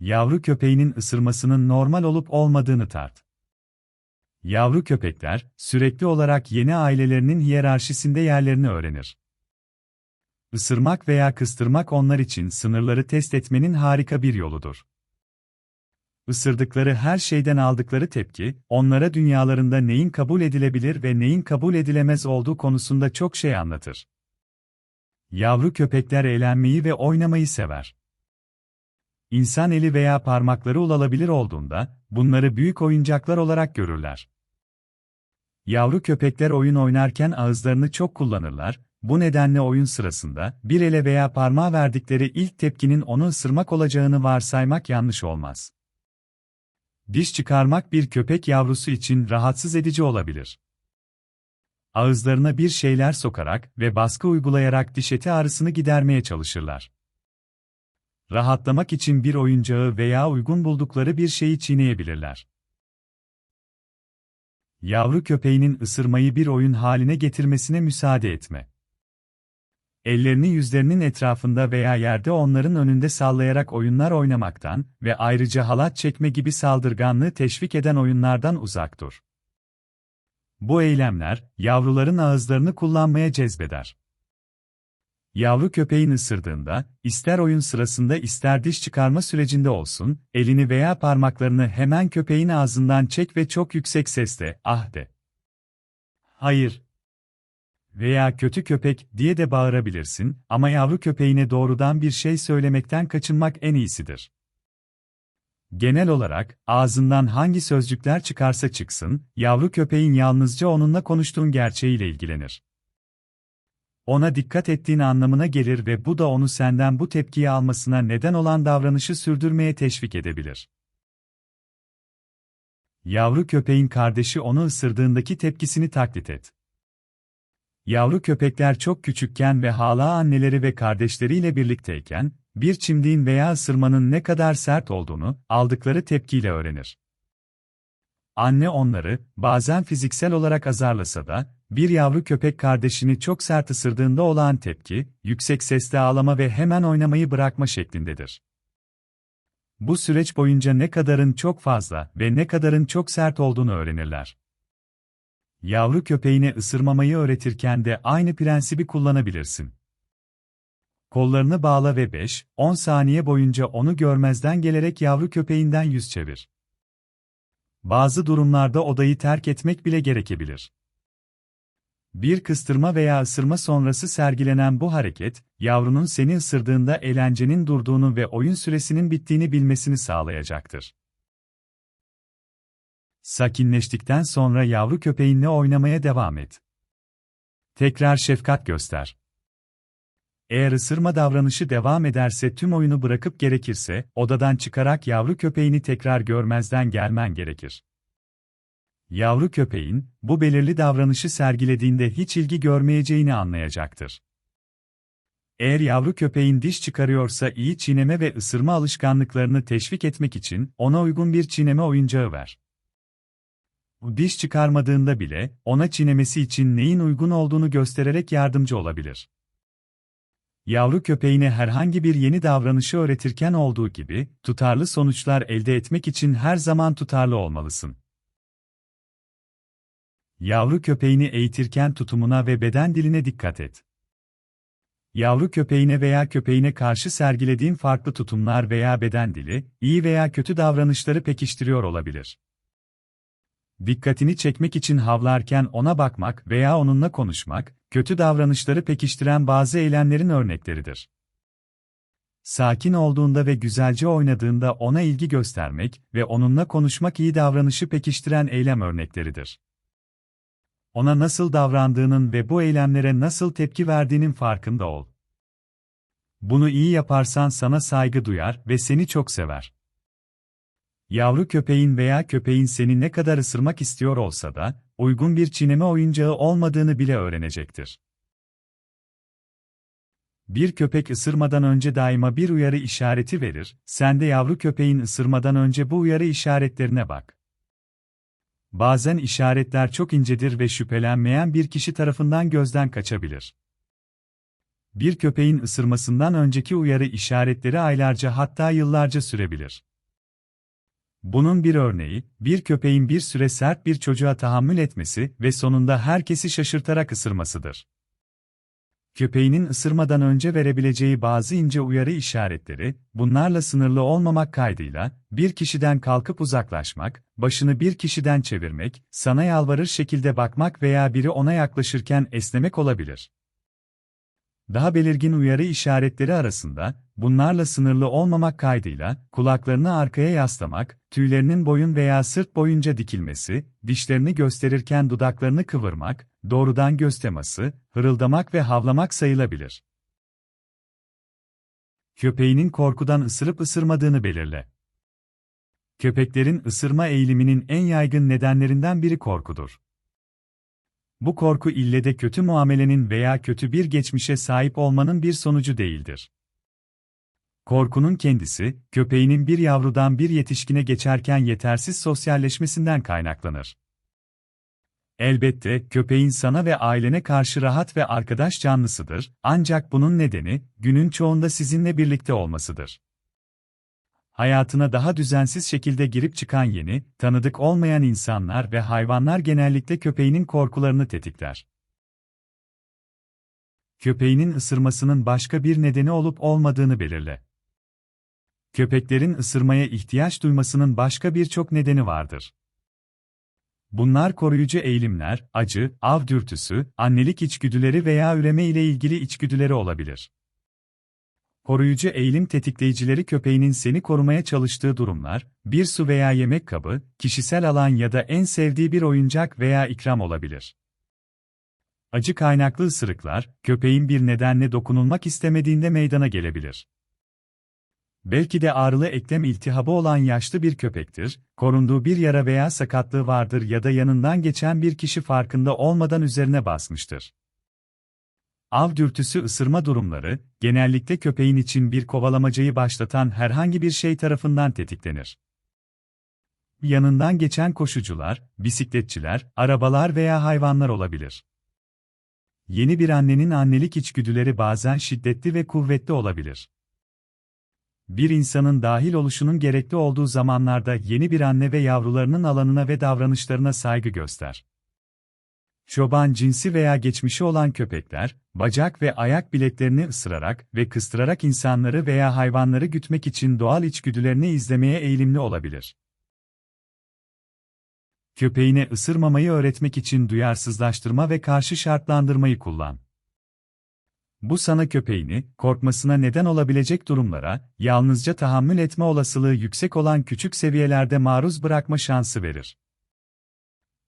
Yavru köpeğinin ısırmasının normal olup olmadığını tart. Yavru köpekler, sürekli olarak yeni ailelerinin hiyerarşisinde yerlerini öğrenir. Isırmak veya kıstırmak onlar için sınırları test etmenin harika bir yoludur. Isırdıkları her şeyden aldıkları tepki, onlara dünyalarında neyin kabul edilebilir ve neyin kabul edilemez olduğu konusunda çok şey anlatır. Yavru köpekler eğlenmeyi ve oynamayı sever. İnsan eli veya parmakları ulaşılabilir olduğunda, bunları büyük oyuncaklar olarak görürler. Yavru köpekler oyun oynarken ağızlarını çok kullanırlar, bu nedenle oyun sırasında bir ele veya parmağa verdikleri ilk tepkinin onu ısırmak olacağını varsaymak yanlış olmaz. Diş çıkarmak bir köpek yavrusu için rahatsız edici olabilir. Ağızlarına bir şeyler sokarak ve baskı uygulayarak diş eti ağrısını gidermeye çalışırlar. Rahatlamak için bir oyuncağı veya uygun buldukları bir şeyi çiğneyebilirler. Yavru köpeğinin ısırmayı bir oyun haline getirmesine müsaade etme. Ellerini yüzlerinin etrafında veya yerde onların önünde sallayarak oyunlar oynamaktan ve ayrıca halat çekme gibi saldırganlığı teşvik eden oyunlardan uzak dur. Bu eylemler, yavruların ağızlarını kullanmaya cezbeder. Yavru köpeğin ısırdığında, ister oyun sırasında ister diş çıkarma sürecinde olsun, elini veya parmaklarını hemen köpeğin ağzından çek ve çok yüksek sesle, ah de. Hayır. Veya kötü köpek diye de bağırabilirsin ama yavru köpeğine doğrudan bir şey söylemekten kaçınmak en iyisidir. Genel olarak, ağzından hangi sözcükler çıkarsa çıksın, yavru köpeğin yalnızca onunla konuştuğun gerçeğiyle ilgilenir ona dikkat ettiğin anlamına gelir ve bu da onu senden bu tepkiyi almasına neden olan davranışı sürdürmeye teşvik edebilir. Yavru köpeğin kardeşi onu ısırdığındaki tepkisini taklit et. Yavru köpekler çok küçükken ve hala anneleri ve kardeşleriyle birlikteyken, bir çimdiğin veya ısırmanın ne kadar sert olduğunu, aldıkları tepkiyle öğrenir. Anne onları, bazen fiziksel olarak azarlasa da, bir yavru köpek kardeşini çok sert ısırdığında olan tepki, yüksek sesle ağlama ve hemen oynamayı bırakma şeklindedir. Bu süreç boyunca ne kadarın çok fazla ve ne kadarın çok sert olduğunu öğrenirler. Yavru köpeğine ısırmamayı öğretirken de aynı prensibi kullanabilirsin. Kollarını bağla ve 5-10 saniye boyunca onu görmezden gelerek yavru köpeğinden yüz çevir. Bazı durumlarda odayı terk etmek bile gerekebilir. Bir kıstırma veya ısırma sonrası sergilenen bu hareket, yavrunun seni ısırdığında eğlencenin durduğunu ve oyun süresinin bittiğini bilmesini sağlayacaktır. Sakinleştikten sonra yavru köpeğinle oynamaya devam et. Tekrar şefkat göster. Eğer ısırma davranışı devam ederse tüm oyunu bırakıp gerekirse, odadan çıkarak yavru köpeğini tekrar görmezden gelmen gerekir. Yavru köpeğin, bu belirli davranışı sergilediğinde hiç ilgi görmeyeceğini anlayacaktır. Eğer yavru köpeğin diş çıkarıyorsa iyi çiğneme ve ısırma alışkanlıklarını teşvik etmek için ona uygun bir çiğneme oyuncağı ver. Diş çıkarmadığında bile ona çiğnemesi için neyin uygun olduğunu göstererek yardımcı olabilir. Yavru köpeğine herhangi bir yeni davranışı öğretirken olduğu gibi, tutarlı sonuçlar elde etmek için her zaman tutarlı olmalısın. Yavru köpeğini eğitirken tutumuna ve beden diline dikkat et. Yavru köpeğine veya köpeğine karşı sergilediğin farklı tutumlar veya beden dili, iyi veya kötü davranışları pekiştiriyor olabilir. Dikkatini çekmek için havlarken ona bakmak veya onunla konuşmak, kötü davranışları pekiştiren bazı eylemlerin örnekleridir. Sakin olduğunda ve güzelce oynadığında ona ilgi göstermek ve onunla konuşmak iyi davranışı pekiştiren eylem örnekleridir ona nasıl davrandığının ve bu eylemlere nasıl tepki verdiğinin farkında ol. Bunu iyi yaparsan sana saygı duyar ve seni çok sever. Yavru köpeğin veya köpeğin seni ne kadar ısırmak istiyor olsa da, uygun bir çiğneme oyuncağı olmadığını bile öğrenecektir. Bir köpek ısırmadan önce daima bir uyarı işareti verir, sen de yavru köpeğin ısırmadan önce bu uyarı işaretlerine bak. Bazen işaretler çok incedir ve şüphelenmeyen bir kişi tarafından gözden kaçabilir. Bir köpeğin ısırmasından önceki uyarı işaretleri aylarca hatta yıllarca sürebilir. Bunun bir örneği, bir köpeğin bir süre sert bir çocuğa tahammül etmesi ve sonunda herkesi şaşırtarak ısırmasıdır. Köpeğinin ısırmadan önce verebileceği bazı ince uyarı işaretleri, bunlarla sınırlı olmamak kaydıyla, bir kişiden kalkıp uzaklaşmak, başını bir kişiden çevirmek, sana yalvarır şekilde bakmak veya biri ona yaklaşırken esnemek olabilir. Daha belirgin uyarı işaretleri arasında, bunlarla sınırlı olmamak kaydıyla, kulaklarını arkaya yaslamak, tüylerinin boyun veya sırt boyunca dikilmesi, dişlerini gösterirken dudaklarını kıvırmak, doğrudan göz teması, hırıldamak ve havlamak sayılabilir. Köpeğinin korkudan ısırıp ısırmadığını belirle. Köpeklerin ısırma eğiliminin en yaygın nedenlerinden biri korkudur. Bu korku ille de kötü muamelenin veya kötü bir geçmişe sahip olmanın bir sonucu değildir. Korkunun kendisi, köpeğinin bir yavrudan bir yetişkine geçerken yetersiz sosyalleşmesinden kaynaklanır. Elbette, köpeğin sana ve ailene karşı rahat ve arkadaş canlısıdır, ancak bunun nedeni, günün çoğunda sizinle birlikte olmasıdır. Hayatına daha düzensiz şekilde girip çıkan yeni, tanıdık olmayan insanlar ve hayvanlar genellikle köpeğinin korkularını tetikler. Köpeğinin ısırmasının başka bir nedeni olup olmadığını belirle. Köpeklerin ısırmaya ihtiyaç duymasının başka birçok nedeni vardır. Bunlar koruyucu eğilimler, acı, av dürtüsü, annelik içgüdüleri veya üreme ile ilgili içgüdüleri olabilir. Koruyucu eğilim tetikleyicileri köpeğinin seni korumaya çalıştığı durumlar, bir su veya yemek kabı, kişisel alan ya da en sevdiği bir oyuncak veya ikram olabilir. Acı kaynaklı ısırıklar, köpeğin bir nedenle dokunulmak istemediğinde meydana gelebilir. Belki de ağrılı eklem iltihabı olan yaşlı bir köpektir, korunduğu bir yara veya sakatlığı vardır ya da yanından geçen bir kişi farkında olmadan üzerine basmıştır. Av dürtüsü ısırma durumları, genellikle köpeğin için bir kovalamacayı başlatan herhangi bir şey tarafından tetiklenir. Yanından geçen koşucular, bisikletçiler, arabalar veya hayvanlar olabilir. Yeni bir annenin annelik içgüdüleri bazen şiddetli ve kuvvetli olabilir. Bir insanın dahil oluşunun gerekli olduğu zamanlarda yeni bir anne ve yavrularının alanına ve davranışlarına saygı göster. Çoban cinsi veya geçmişi olan köpekler, bacak ve ayak bileklerini ısırarak ve kıstırarak insanları veya hayvanları gütmek için doğal içgüdülerini izlemeye eğilimli olabilir. Köpeğine ısırmamayı öğretmek için duyarsızlaştırma ve karşı şartlandırmayı kullan. Bu sana köpeğini, korkmasına neden olabilecek durumlara, yalnızca tahammül etme olasılığı yüksek olan küçük seviyelerde maruz bırakma şansı verir.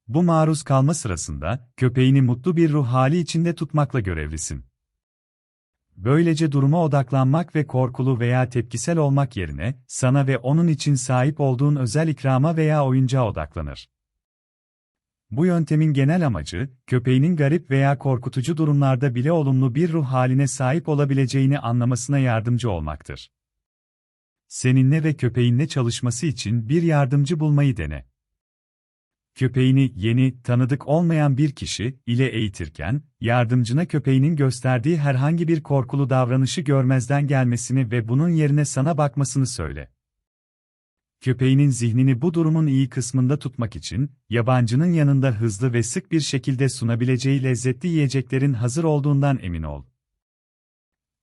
Bu maruz kalma sırasında, köpeğini mutlu bir ruh hali içinde tutmakla görevlisin. Böylece duruma odaklanmak ve korkulu veya tepkisel olmak yerine, sana ve onun için sahip olduğun özel ikrama veya oyuncağa odaklanır. Bu yöntemin genel amacı, köpeğinin garip veya korkutucu durumlarda bile olumlu bir ruh haline sahip olabileceğini anlamasına yardımcı olmaktır. Seninle ve köpeğinle çalışması için bir yardımcı bulmayı dene. Köpeğini yeni, tanıdık olmayan bir kişi ile eğitirken, yardımcına köpeğinin gösterdiği herhangi bir korkulu davranışı görmezden gelmesini ve bunun yerine sana bakmasını söyle. Köpeğinin zihnini bu durumun iyi kısmında tutmak için, yabancının yanında hızlı ve sık bir şekilde sunabileceği lezzetli yiyeceklerin hazır olduğundan emin ol.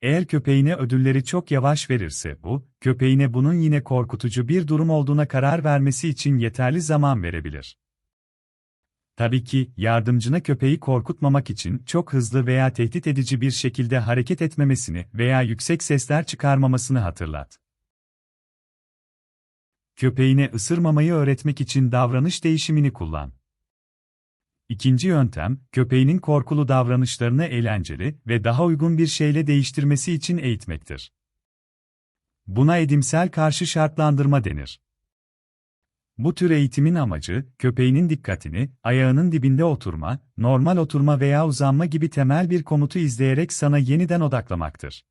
Eğer köpeğine ödülleri çok yavaş verirse bu, köpeğine bunun yine korkutucu bir durum olduğuna karar vermesi için yeterli zaman verebilir. Tabii ki, yardımcına köpeği korkutmamak için çok hızlı veya tehdit edici bir şekilde hareket etmemesini veya yüksek sesler çıkarmamasını hatırlat. Köpeğine ısırmamayı öğretmek için davranış değişimini kullan. İkinci yöntem, köpeğinin korkulu davranışlarını eğlenceli ve daha uygun bir şeyle değiştirmesi için eğitmektir. Buna edimsel karşı şartlandırma denir. Bu tür eğitimin amacı, köpeğinin dikkatini, ayağının dibinde oturma, normal oturma veya uzanma gibi temel bir komutu izleyerek sana yeniden odaklamaktır.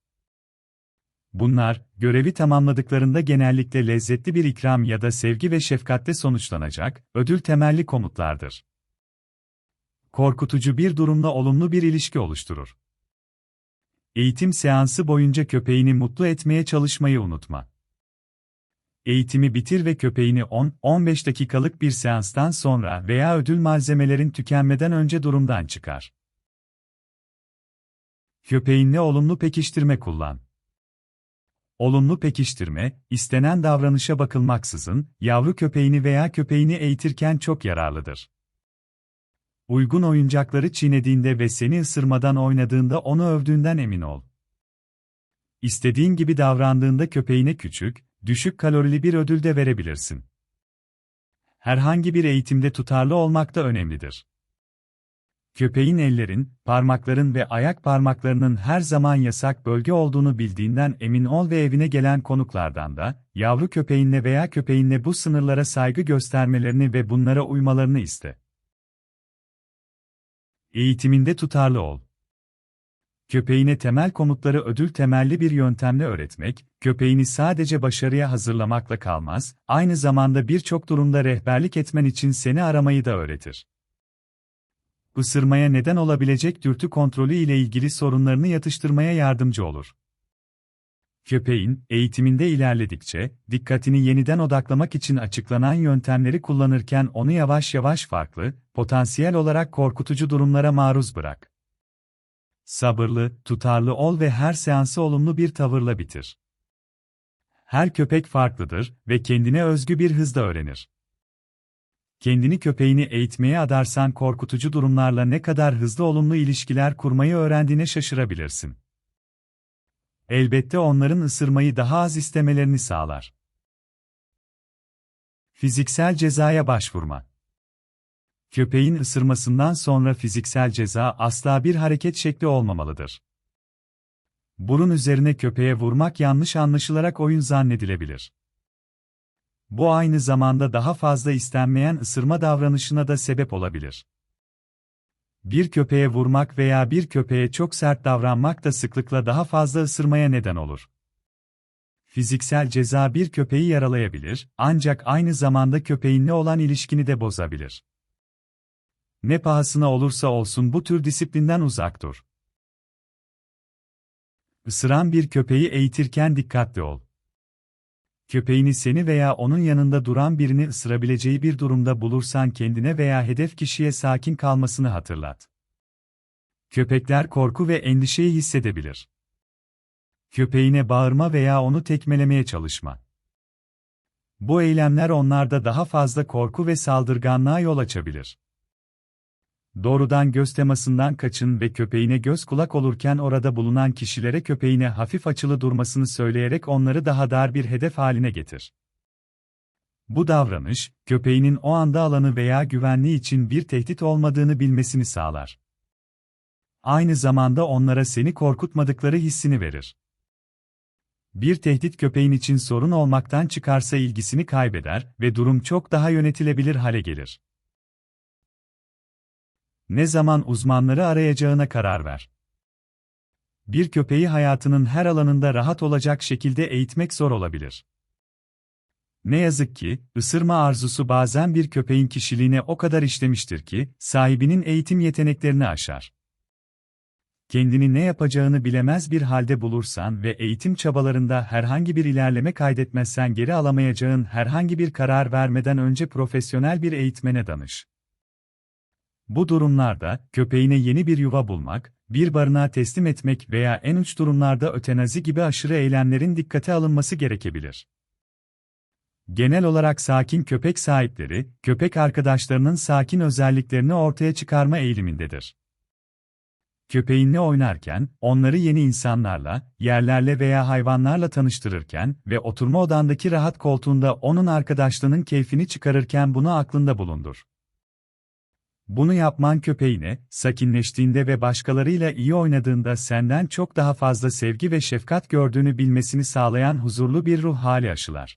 Bunlar, görevi tamamladıklarında genellikle lezzetli bir ikram ya da sevgi ve şefkatle sonuçlanacak, ödül temelli komutlardır. Korkutucu bir durumla olumlu bir ilişki oluşturur. Eğitim seansı boyunca köpeğini mutlu etmeye çalışmayı unutma. Eğitimi bitir ve köpeğini 10-15 dakikalık bir seanstan sonra veya ödül malzemelerin tükenmeden önce durumdan çıkar. Köpeğinle olumlu pekiştirme kullan. Olumlu pekiştirme, istenen davranışa bakılmaksızın, yavru köpeğini veya köpeğini eğitirken çok yararlıdır. Uygun oyuncakları çiğnediğinde ve seni ısırmadan oynadığında onu övdüğünden emin ol. İstediğin gibi davrandığında köpeğine küçük, düşük kalorili bir ödül de verebilirsin. Herhangi bir eğitimde tutarlı olmak da önemlidir. Köpeğin ellerin, parmakların ve ayak parmaklarının her zaman yasak bölge olduğunu bildiğinden emin ol ve evine gelen konuklardan da, yavru köpeğinle veya köpeğinle bu sınırlara saygı göstermelerini ve bunlara uymalarını iste. Eğitiminde tutarlı ol. Köpeğine temel komutları ödül temelli bir yöntemle öğretmek, köpeğini sadece başarıya hazırlamakla kalmaz, aynı zamanda birçok durumda rehberlik etmen için seni aramayı da öğretir. Isırmaya neden olabilecek dürtü kontrolü ile ilgili sorunlarını yatıştırmaya yardımcı olur. Köpeğin, eğitiminde ilerledikçe, dikkatini yeniden odaklamak için açıklanan yöntemleri kullanırken onu yavaş yavaş farklı, potansiyel olarak korkutucu durumlara maruz bırak. Sabırlı, tutarlı ol ve her seansı olumlu bir tavırla bitir. Her köpek farklıdır ve kendine özgü bir hızda öğrenir. Kendini köpeğini eğitmeye adarsan korkutucu durumlarla ne kadar hızlı olumlu ilişkiler kurmayı öğrendiğine şaşırabilirsin. Elbette onların ısırmayı daha az istemelerini sağlar. Fiziksel cezaya başvurma Köpeğin ısırmasından sonra fiziksel ceza asla bir hareket şekli olmamalıdır. Burun üzerine köpeğe vurmak yanlış anlaşılarak oyun zannedilebilir. Bu aynı zamanda daha fazla istenmeyen ısırma davranışına da sebep olabilir. Bir köpeğe vurmak veya bir köpeğe çok sert davranmak da sıklıkla daha fazla ısırmaya neden olur. Fiziksel ceza bir köpeği yaralayabilir, ancak aynı zamanda köpeğinle olan ilişkini de bozabilir. Ne pahasına olursa olsun bu tür disiplinden uzak dur. Isıran bir köpeği eğitirken dikkatli ol. Köpeğini seni veya onun yanında duran birini ısırabileceği bir durumda bulursan kendine veya hedef kişiye sakin kalmasını hatırlat. Köpekler korku ve endişeyi hissedebilir. Köpeğine bağırma veya onu tekmelemeye çalışma. Bu eylemler onlarda daha fazla korku ve saldırganlığa yol açabilir. Doğrudan göz temasından kaçın ve köpeğine göz kulak olurken orada bulunan kişilere köpeğine hafif açılı durmasını söyleyerek onları daha dar bir hedef haline getir. Bu davranış, köpeğinin o anda alanı veya güvenliği için bir tehdit olmadığını bilmesini sağlar. Aynı zamanda onlara seni korkutmadıkları hissini verir. Bir tehdit köpeğin için sorun olmaktan çıkarsa ilgisini kaybeder ve durum çok daha yönetilebilir hale gelir. Ne zaman uzmanları arayacağına karar ver. Bir köpeği hayatının her alanında rahat olacak şekilde eğitmek zor olabilir. Ne yazık ki, ısırma arzusu bazen bir köpeğin kişiliğine o kadar işlemiştir ki, sahibinin eğitim yeteneklerini aşar. Kendini ne yapacağını bilemez bir halde bulursan ve eğitim çabalarında herhangi bir ilerleme kaydetmezsen geri alamayacağın herhangi bir karar vermeden önce profesyonel bir eğitmene danış. Bu durumlarda, köpeğine yeni bir yuva bulmak, bir barınağa teslim etmek veya en uç durumlarda ötenazi gibi aşırı eylemlerin dikkate alınması gerekebilir. Genel olarak sakin köpek sahipleri, köpek arkadaşlarının sakin özelliklerini ortaya çıkarma eğilimindedir. Köpeğinle oynarken, onları yeni insanlarla, yerlerle veya hayvanlarla tanıştırırken ve oturma odandaki rahat koltuğunda onun arkadaşlığının keyfini çıkarırken bunu aklında bulundur. Bunu yapman köpeğine, sakinleştiğinde ve başkalarıyla iyi oynadığında senden çok daha fazla sevgi ve şefkat gördüğünü bilmesini sağlayan huzurlu bir ruh hali aşılar.